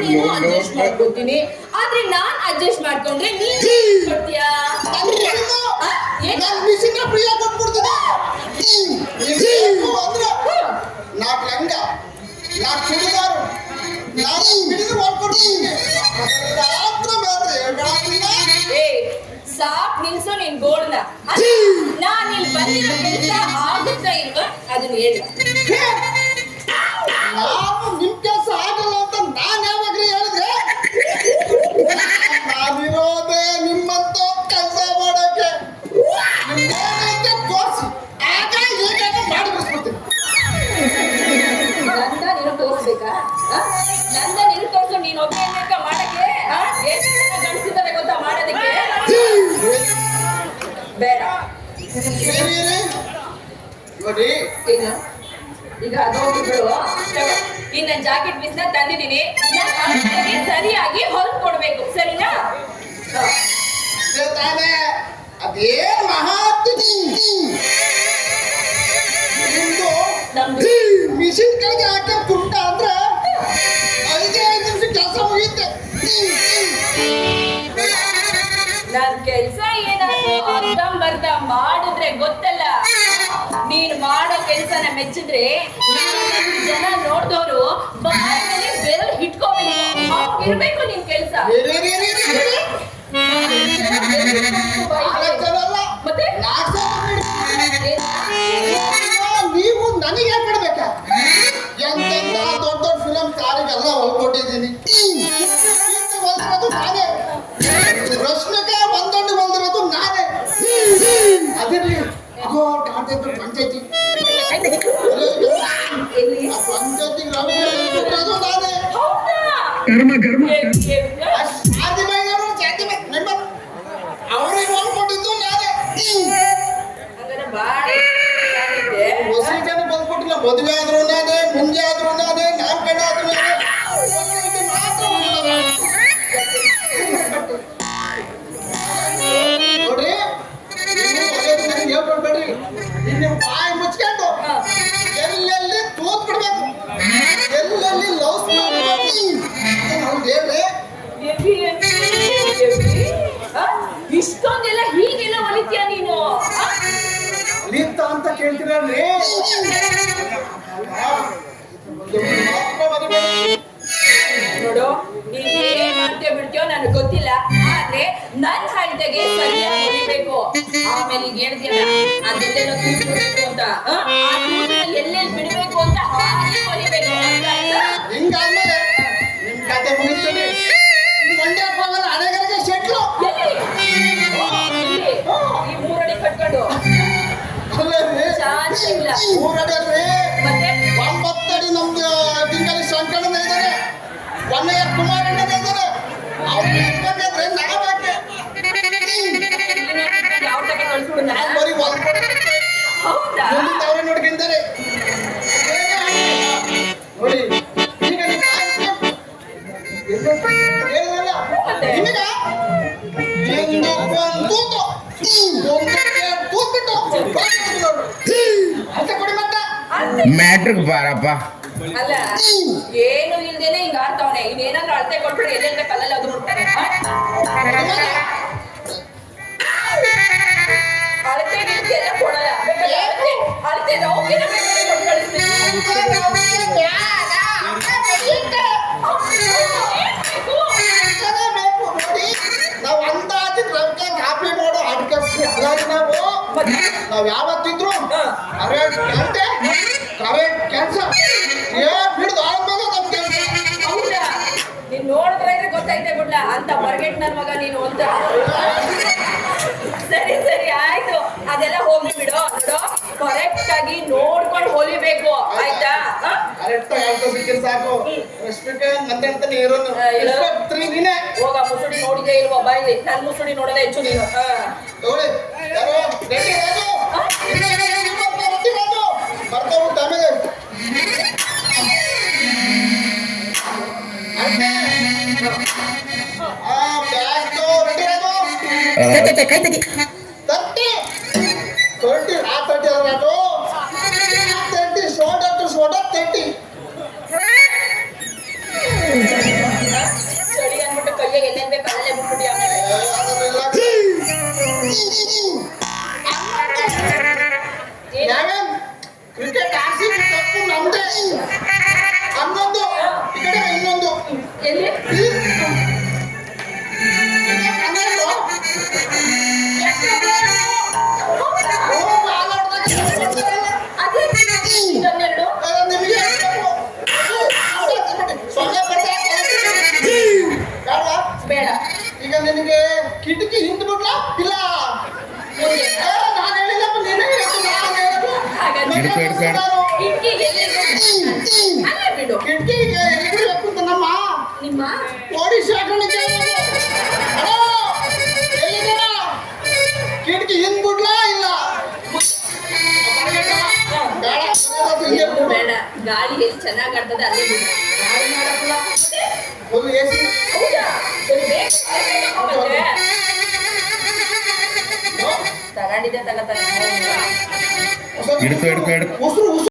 ನೀನು ಅಡ್ಜಸ್ಟ್ ಮಾಡ್ಕೊತೀನಿ. ಆದ್ರೆ ನಾನ್ ಅಡ್ಜಸ್ಟ್ ಮಾಡ್ಕೊಂಡ್ರೆ ನೀನ್ ಕೊಡ್ತೀಯಾ ನನ್ ಮಿಷಿನ್ನು, ಆ? ಏನ್? ನನ್ ಮಿಷಿನ್ನ ಫ್ರೀ ಆಗಿ ಕೊಟ್ಬಿಡ್ತೀನಿ ನೀನು ಅಂದ್ರೆ ನಾಲ್ಕು ಲಂಗ. ನಾಲ್ಕು ಚೂಡಿದಾರು ನಾಲ್ಕು ಹಿಡಿದು ಮಾಡ್ಕೊಡ್ತೀನಿ ಮಾತ್ರ ಮಾತ್ರ ಹೇಳ್ಬೇಡ. ಏ ಸಾಕ್ ನಿಲ್ಸು ನಿನ್ ಗೋಳ್ನ ನಾನ್ ಇಲ್ಲಿ ಬಂದಿರೋ ಕೆಲಸ ಆಗುತ್ತಾ ಇಲ್ವಾ ಅದನ್ನ ಹೇಳು. ನೋಡಿ. ಈಗ ಈಗ ಬಿಡು ತಗೋ. ಈ ನನ್ ಜಾಕೆಟ್ ಪೀಸ್ನ ತಂದಿದ್ದೀನಿ ಸರಿಯಾಗಿ ಹೊಲ್ದ್ ಕೊಡ್ಬೇಕು. ಸರಿನಾ? ತಾನೇ. ಅದೇನ್ ಮಹಾತಿಥಿ ನಿಮ್ದು ನಮ್ದು. ಮಿಷಿನ್ ಕೆಳಗೆ ಹಾಕಿ ಕುಂಟ ಅಂದ್ರೆ ಐದೇ ಐದು ನಿಮಿಷ ಕೆಲಸ ಮುಗಿಯುತ್ತೆ. ನನ್ ಕೆಲ್ಸ ಏನಾದ್ರು ಅರ್ಧಂಬರ್ಧ ಮಾಡಿದ್ರೆ ಗೊತ್ತಲ್ಲ? ನೀನ್ ಮಾಡೋ ಕೆಲ್ಸನ ಮೆಚ್ಚಿದ್ರೆ ಜನ ನೋಡ್ದವ್ರು ಬಾಯಲ್ಲಿ ಬೆರಳು ಹಿಟ್ಕೋಬೇಕು ಇರ್ಬೇಕು ನಿನ್ ಕೆಲ್ಸ. ನೀವು ನನಗೆ ಕೊಡ್ಬೇಕಾ? ಎಂತೆಂತ ದೊಡ್ಡ ದೊಡ್ಡ ಫಿಲಂ ಕಾರಿಗೆಲ್ಲ ಹೊಲ್ಕೊಟ್ಟಿದ್ದೀನಿ. ನಾನೇ. ಅದಿರ್ಲಿ ಅಗೋ ಕಾಣ್ತಿದ್ದು ಪಂಚಾಯತಿ ಎಲ್ಲಿ ಆ ಪಂಚಾಯತಿ ರವಿ ಅಂತ ಕೇಳ್ತೀರಲ್ರಿ ನೋಡು ನೀನ್ ಏನ್ ಮಾಡ್ತೀಯೋ ಬಿಡ್ತೀಯೋ ನನಗೆ ಗೊತ್ತಿಲ್ಲ ಆದ್ರೆ ನನ್ ಸರಿಯಾಗಿ ಆಮೇಲೆ ಈಗ ಹೇಳ್ತೀಯಲ್ಲ ಅದೆಲ್ಲೆಲ್ಲ ತೂತು ಅಂತ ಆ? ಆ ತೂತನ್ನ ಎಲ್ಲೆಲ್ಲಿ ಬಿಡ್ಬೇಕು ಅಂತ ಹಾಗೆ? ಹಿಂಗಾದ್ಮೇಲೆ Ura de rey. ಮ್ಯಾಟ್ರಿಕ್ ಬಾರಪ್ಪ. ಅಲ್ಲ ಏನು ಇಲ್ದೇನೆ ಹಿಂಗ ಆಡ್ತಾವನೆ ಇನ್ನೇನಾದ್ರೂ ಅಳತೆ ಕೊಟ್ಬಿಟ್ರೆ ಎಲ್ಲೆಲ್ಲ ಕಲ್ಲಲ್ಲಿ ಅದು ಅಳತೆ ಕೊಡಲ್ಲ. ಅಳತೆ ಕೊಟ್ಟು ನಾವು ಅಂದಾಜು ರೊಕ್ಕ ಕಾಪಿ ಮಾಡೋ ನಾವು ನಾವ್ ಯಾವತ್ತಿದ್ರು ಗಂಟೆ ಕರೆಕ್ಟ್ ಕೆಲಸ ಏ ಬಿಡ್ದು ಆದ್ಮೇಲೆ ನಮ್ ಕೆಲಸ. ಹೌದಾ? ನೀನ್ ನೋಡಿದ್ರೆ ಗೊತ್ತೈತೆ ಬಿಡ್ಲ ಅಂತ ಬರ್ಗೆಟ್ ನನ್ ಮಗ ನೀನು ಅಂತ ಸರಿ ಸರಿ ಆಯ್ತು. ಅದೆಲ್ಲ ಹೋಗ್ಲಿ ಬಿಡು ನೋಡು. ಕರೆಕ್ಟ್ ಆಗಿ ನೋಡ್ಕೊಂಡು ಹೊಲಿಬೇಕು. ಆಯ್ತಾ? ಕರೆಕ್ಟ್ ಯಾವ್ದು ಸಾಕು. ರಶ್ಮಿಕ ಅಂತ ಇರೋನು ಆ, ಇರೋ. ದಿನ. ನೀನೆ ಹೋಗ ಮುಸುಡಿ ನೋಡಿದೆ ಇಲ್ವಾ? ಬಾಯಿ ನನ್ ಮುಸುಡಿ ನೋಡದೆ ಹೆಚ್ಚು ನೀನು. ಹ. ನೋಡಿ 帰ってきて、って。ಕಿಟಕಿ ಹಿಂದ್ ಬಿಡ್ಲಾ? ಇಲ್ಲ. ನಾನ್ ಹೇಳಿಲ್ಲಪ್ಪ ನೀನೇ ನಾನು ಹೇಳಿದ್ದು. ಕಿಟಕಿ ಅಂತ ನಮ್ಮ? ಎಲ್ಲಿದ್ದೀರ? ಕಿಟಕಿ ಹಿಂದ್ ಬಿಡ್ಲಾ ಇಲ್ಲ? ಬೇಡ ಗಾಳಿ ಎಲ್ಲಿ ಚೆನ್ನಾಗಿ ಆಡ್ತದೆ ಅಲ್ಲೇ ಬಿಡು. ಗಾಳಿ ಮಾಡಕ್ಕಲ್ಲ ఎడుకో ఎడుకో ఎడుకో